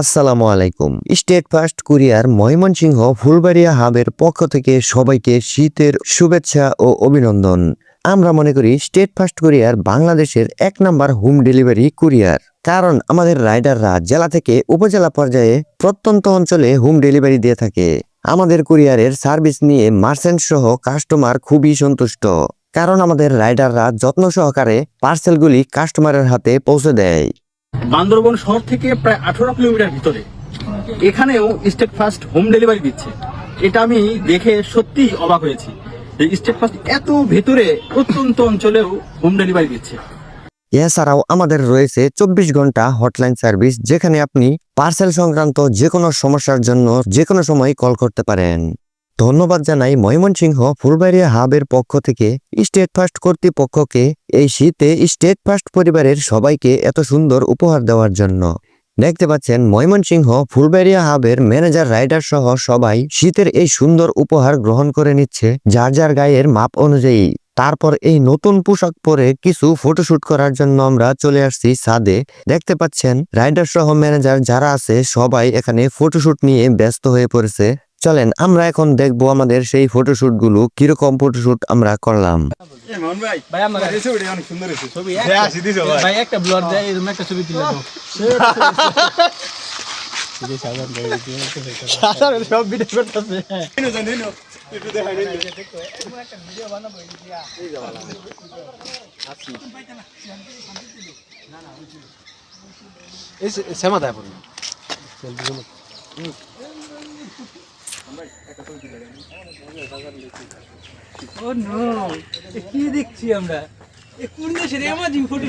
আসসালামু আলাইকুম। State first courier Mymensingh Phulbaria হাবের পক্ষ থেকে সবাইকে শীতের শুভেচ্ছা ও অভিনন্দন। আমরা মনে করি স্টেট ফার্স্ট কুরিয়ার বাংলাদেশের এক নাম্বার হোম ডেলিভারি কুরিয়ার কারণ আমাদের রাইডাররা জেলা থেকে উপজেলা পর্যায়ে প্রত্যন্ত অঞ্চলে হোম ডেলিভারি দিয়ে থাকে। আমাদের কুরিয়ারের সার্ভিস নিয়ে মার্চেন্ট সহ কাস্টমার খুবই সন্তুষ্ট। কারণ আমাদের রাইডাররা যত্ন সহকারে পার্সেলগুলি কাস্টমারের হাতে পৌঁছে দেয়। বান্দরবন শহর থেকে প্রায় আঠারো কিলোমিটার ভিতরে। এখানেও স্টেট ফার্স্ট হোম ডেলিভারি দিচ্ছে। এটা আমি দেখে সত্যি অবাক হয়েছি যে স্টেট ফার্স্ট এত ভেতরে প্রত্যন্ত অঞ্চলেও হোম ডেলিভারি দিচ্ছে। এছাড়াও আমাদের রয়েছে চব্বিশ ঘণ্টা হটলাইন সার্ভিস যেখানে আপনি পার্সেল সংক্রান্ত যে কোনো সমস্যার জন্য যে কোনো সময় কল করতে পারেন। ধন্যবাদ জানাই ময়মনসিংহ ফুলবাড়িয়া হাবের পক্ষ থেকে স্টেট ফার্স্ট কর্তৃপক্ষকে এই শীতে স্টেট ফার্স্ট পরিবারের সবাইকে এত সুন্দর উপহার দেওয়ার জন্য। দেখতে পাচ্ছেন ময়মনসিংহ ফুলবাড়িয়া হাবের ম্যানেজার রাইডার সহ সবাই শীতের এই সুন্দর উপহার গ্রহণ করে নিচ্ছে যার যার গায়ের মাপ অনুযায়ী। তারপর এই নতুন পোশাক পরে কিছু ফটোশুট করার জন্য আমরা চলে আসছি ছাদে। দেখতে পাচ্ছেন রাইডার সহ ম্যানেজার যারা আছে সবাই এখানে ফটোশুট নিয়ে ব্যস্ত হয়ে পড়েছে। চলেন আমরা এখন দেখব আমাদের সেই ফটোশুটগুলো কীরকম ফটোশুট আমরা করলাম। ভাই আমার অনেক সুন্দর হয়েছে। ছবি ভাই। একটা ব্লর দেয় এরকম ও নো কি দেখছি আমরা? এ কোন দেশের এমাজিং ফটো।